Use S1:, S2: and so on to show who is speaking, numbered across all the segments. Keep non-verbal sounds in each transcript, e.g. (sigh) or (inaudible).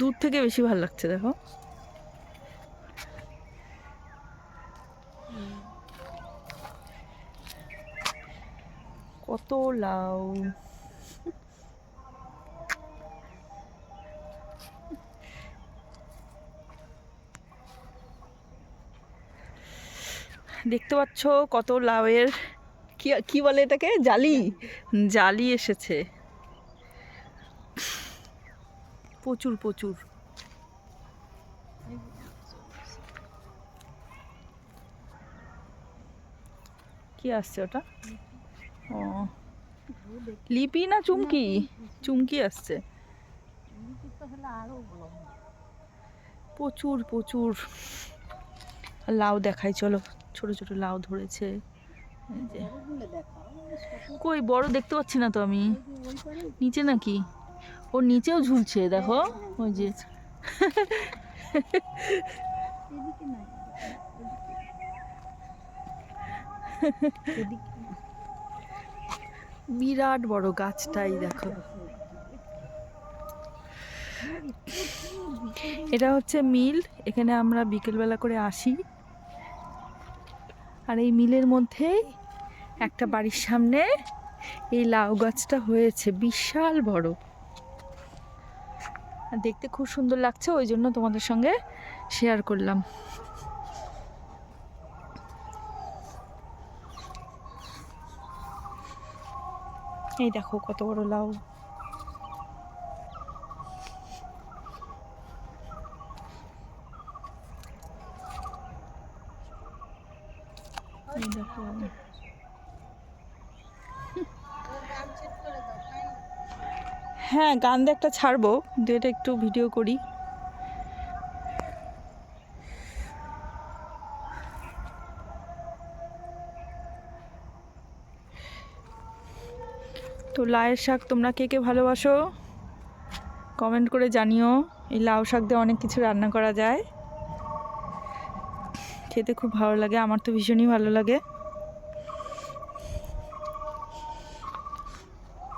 S1: দূর থেকে বেশি ভালো লাগছে, দেখো। কত লাউ। দেখতে পাচ্ছ কত লাউয়ের, কি কি বলে এটাকে? জালি? জালি এসেছে। প্রচুর প্রচুর। কি আসছে ওটা? ও। লিপি না চুমকি? চুমকি আসছে। প্রচুর প্রচুর। লাউ দেখাই, চলো। ছোট ছোট লাউ ধরেছে। কই, বড় দেখতে পাচ্ছি না তো আমি। নিচে নাকি? ওর নিচেও ঝুলছে, দেখো, ওই যে। বিরাট বড় গাছটাই, দেখো। এটা হচ্ছে মিল, এখানে আমরা বিকেলবেলা করে আসি। আর এই মিলের মধ্যেই একটা বাড়ির সামনে এই লাউ গাছটা হয়েছে, বিশাল বড়। দেখতে খুব সুন্দর লাগছে, ওই জন্য তোমাদের সঙ্গে শেয়ার করলাম। এই দেখো কত বড় লাউ। এই দেখো। হ্যাঁ গান দিয়ে একটা ছাড়বো। এটা একটু ভিডিও করি। তো লাউয়ের শাক তোমরা কে কে ভালোবাসো? কমেন্ট করে জানিও। এই লাউ শাক দিয়ে অনেক কিছু রান্না করা যায়। খেতে খুব ভালো লাগে, আমার তো ভীষণই ভালো লাগে।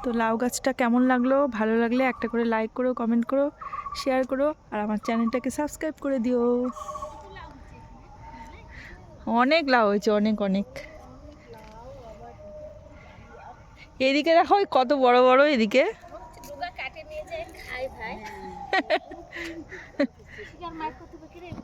S1: তো লাউ গাছটা কেমন লাগল? ভালো লাগলে একটা করে লাইক করো কমেন্ট করো শেয়ার করো আর আমার চ্যানেলটাকে সাবস্ক্রাইব করে দিও। অনেক লাউ হয়েছে অনেক অনেক। এদিকে দেখো কত বড় বড় এদিকে।
S2: কাটে নিয়ে যায় খাই ভাই। মার (laughs) কত